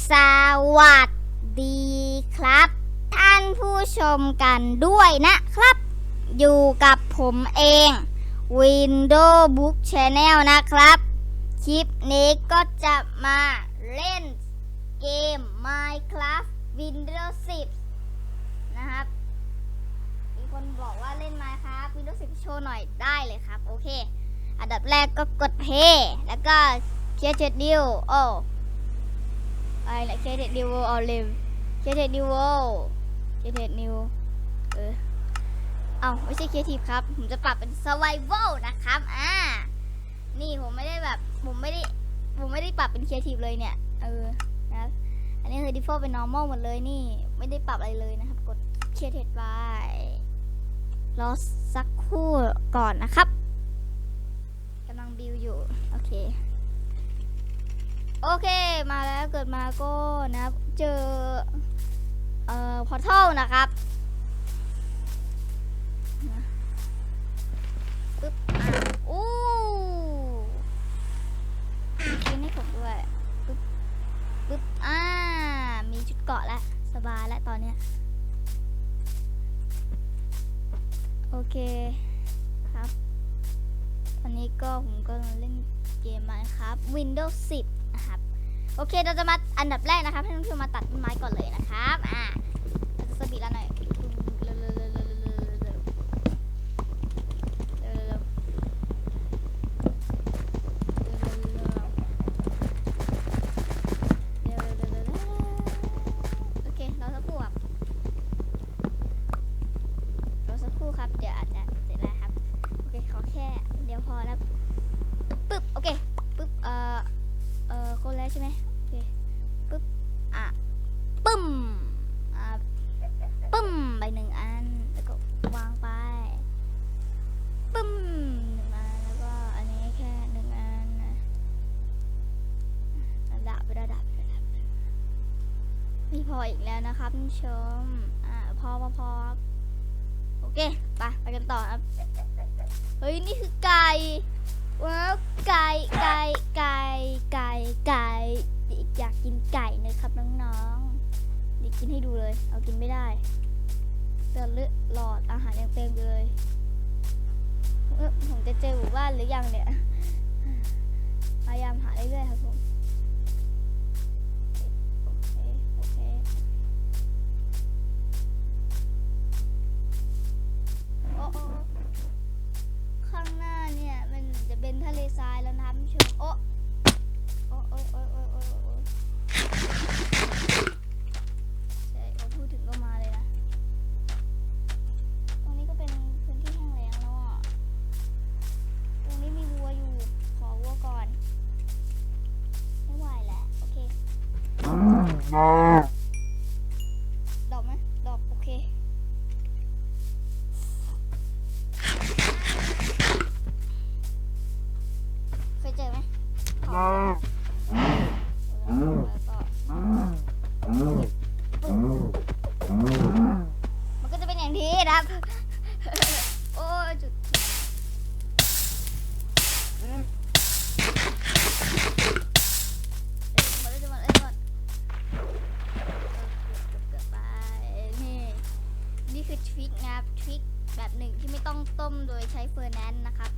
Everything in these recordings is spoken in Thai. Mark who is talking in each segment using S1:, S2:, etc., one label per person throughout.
S1: สวัสดีครับ ท่านผู้ชมกันด้วยนะครับ อยู่กับผมเอง Windows Book Channel นะครับ คลิปนี้ก็จะมาเล่นเกม Minecraft Windows 10 นะครับ มีคนบอกว่าเล่น Minecraft Windows 10 โชว์หน่อยได้เลยครับ โอเค อันดับแรกก็กดเพย์แล้วก็ Create New โอ้ อะไรนะ Create New World or Live Create New World Create New เออเอาไม่ใช่ Creative ครับ ผมจะปรับเป็น Survival นะครับ อ่า นี่ผมไม่ได้แบบ ผมไม่ได้ ผมไม่ได้ปรับเป็น Creative เลยเนี่ย เออ นะครับอันนี้คือ default เป็น normal หมดเลยนี่ ไม่ได้ปรับอะไรเลยนะครับ กด Create ไปรอสักครู่ก่อนนะครับกำลังบิวอยู่ โอเค โอเคมาแล้วเกิดมาก็นะเจอ เอ่อพอร์ทัลนะครับปึ๊บอะอู้กินให้ผมด้วยปึ๊บปึ๊บอ่ามีชุดเกาะแล้ว สบายแล้วตอนเนี้ยโอเคครับตอนนี้ก็ผมก็เล่นเกมมาครับ Windows 10 นะครับ โอเคเราจะมาอันดับแรกนะครับให้ท่านผู้ชมาตัดต้นไม้ก่อนเลยนะครับ อ่าเราจะสปีดแล้วหน่อย ออีกแล้วนะครับท่านชม อ่าพอพอพอโอเคไปไปกันต่อครับ เฮ้ย นี่คือไก่ว้าวไก่ไก่ไก่ไก่ไก่อยากกินไก่นะครับน้องๆเดี๋ยวกินให้ดูเลย เอากินไม่ได้เลือดเลือดหลอดอาหารยังเต็มเลยเอ้อผมจะเจอหมู่บ้านหรือยังเนี่ยพยายามหาเรื่อยๆครับผม ดอกไหมดอกโอเค เคยเจอไหม นะครับทริคแบบหนึ่งที่ไม่ต้องต้มโดยใช้เฟอร์แนนซ์นะครับ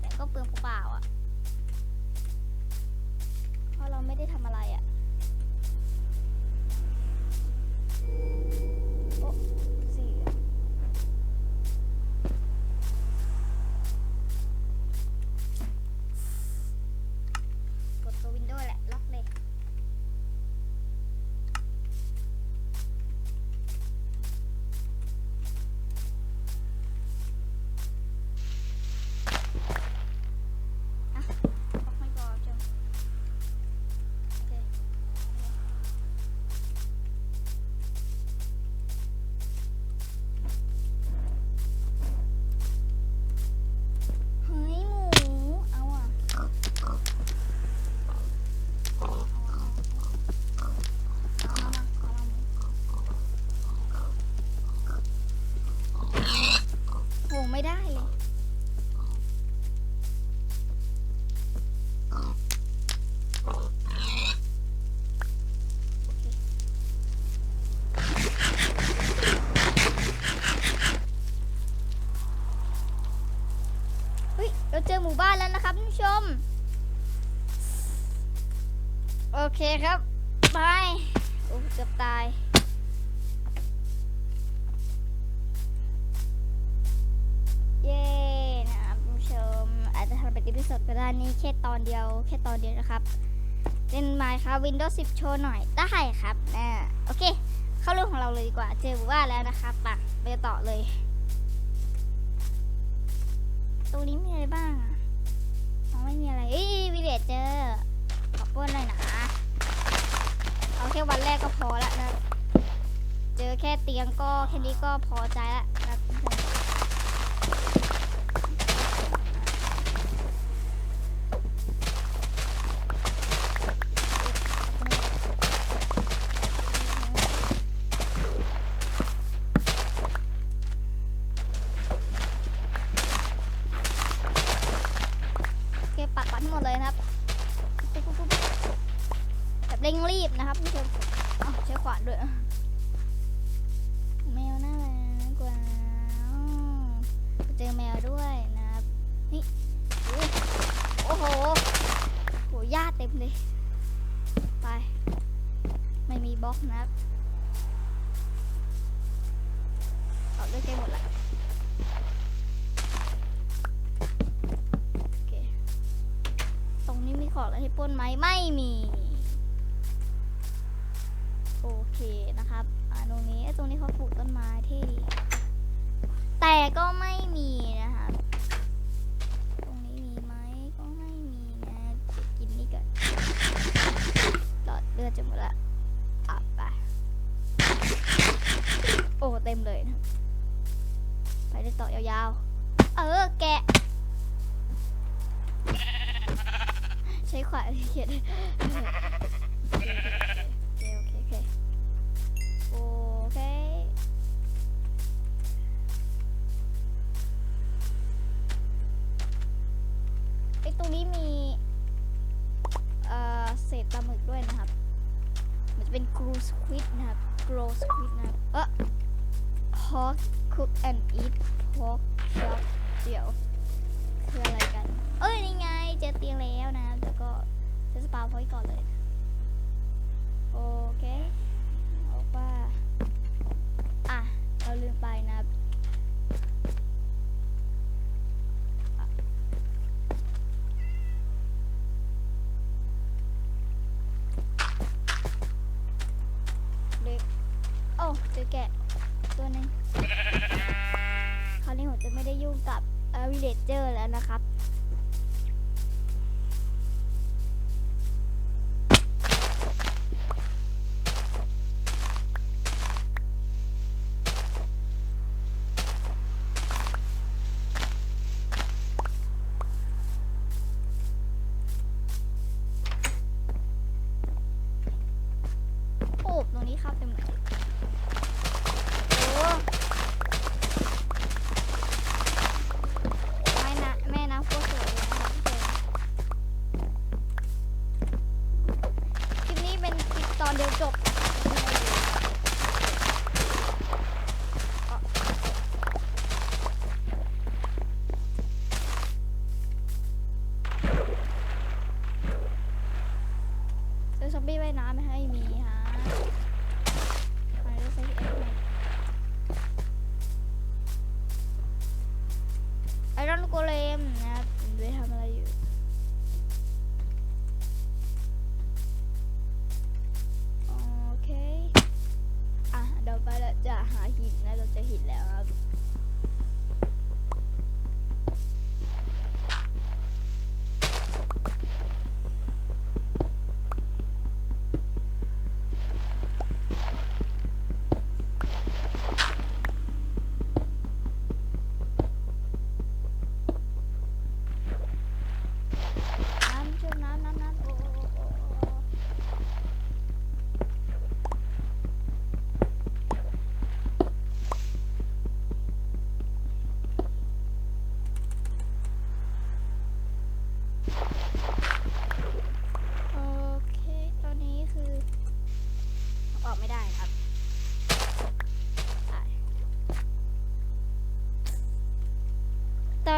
S1: แต่ก็เปลืองเปล่าอะเพราะเราไม่ได้ทำอะไรอะ เราเจอหมู่บ้านแล้วนะครับผู้ชม โอเคครับไปโอ้เกือบตาย เย้นะครับผู้ชม อาจจะทำเป็นอีพิโซดก็ได้นี่แค่ตอนเดียวแค่ตอนเดียวนะครับเล่นไมค์ครับ Windows 10 โชว์หน่อยได้ครับนะโอเค เข้าเรื่องของเราเลยดีกว่า เจอหมู่บ้านแล้วนะครับะไปต่อเลย ตรงนี้มีอะไรบ้างอะอ๋อไม่มีอะไรเอ้ยวิเดเจอขอป้วนหน่อยนะเอาแค่วันแรกก็พอละนะ เจอแค่เตียงก็แค่นี้ก็พอใจละ อกนะครับเอาด้วยเกมหมดละโอเคตรงนี้มีของอะไรให้ปล้นไหมไม่มี โอเคนะครับ อ่าตรงนี้ตรงนี้เขาปลูกต้นไม้ที่ดีแต่ก็ไม่ cook and eat pork chop เดี๋ยวคืออะไรกัน เอ้ยนี่ไงเจอเตียงแล้วนะแล้วก็จะสปาพอยต์ก่อนเลย โอเค วิเลเจอร์แล้วนะครับโอ้ตรงนี้เข้าเต็มเล ซอมบี้ว่ายน้ำไม่ให้มีฮะมาดูซิเอ็กซ์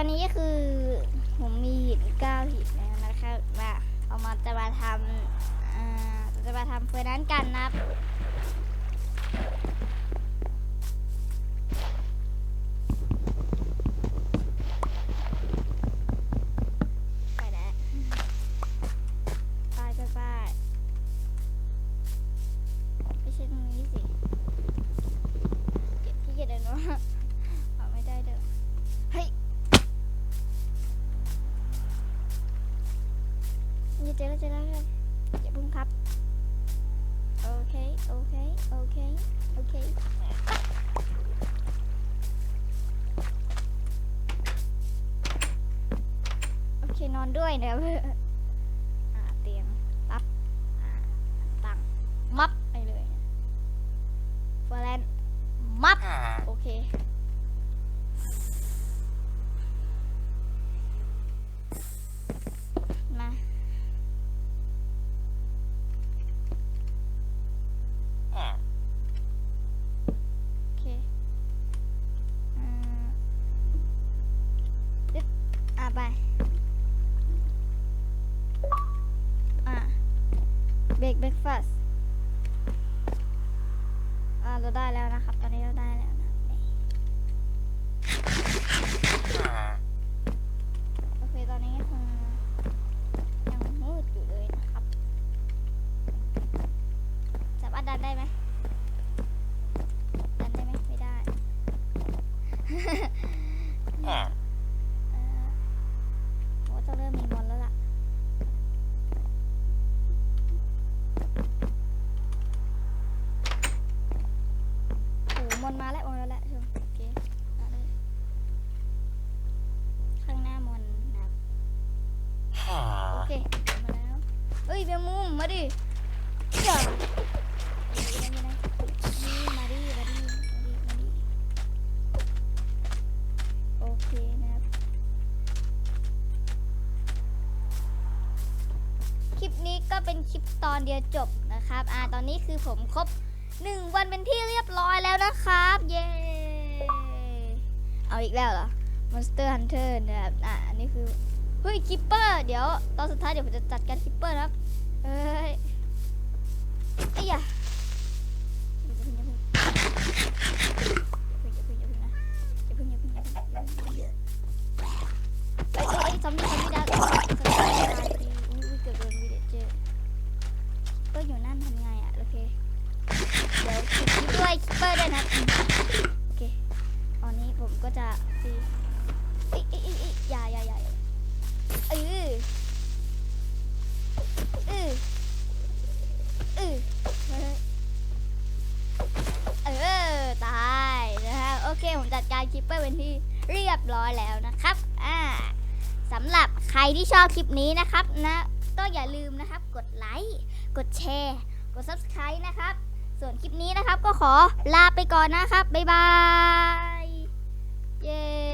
S1: อนนี้คือผมมีหินเก้าหินแล้วนะครับว่าเอามาจะมาทำจะมาทำเฟอร์นั้นกันนะครับ เจอแล้วเจอแล้วเลยอย่าพุ่งครับ โอเค โอเค โอเค โอเค โอเคนอนด้วยนะครับอ่าเตียงปั๊บตั้งมับไปเลยฟอร์แลนด์มับ โอเค เราได้แล้วนะครับ ตอนนี้เราได้แล้ว คลิปนี้ก็เป็นคลิปตอนเดียวจบนะครับ อ่า ตอนนี้คือผมครบหนึ่งวันเป็นที่เรียบร้อยแล้วนะครับ เย้ เอาอีกแล้วเหรอ Monster Hunter นะครับ อ่าอันนี้คือ เฮ้ย คิปเปอร์ เดี๋ยว ตอนสุดท้ายเดี๋ยวผมจะจัดการคิปเปอร์นะครับ เอ้ยไอ้ยะอย่า คิปเปอร์เป็นที่เรียบร้อยแล้วนะครับอ่าสำหรับใครที่ชอบคลิปนี้นะครับนะก็อย่าลืมนะครับ กดไลค์กดแชร์ กด subscribe นะครับ ส่วนคลิปนี้นะครับก็ขอลาไปก่อนนะครับ บ๊ายบาย เย้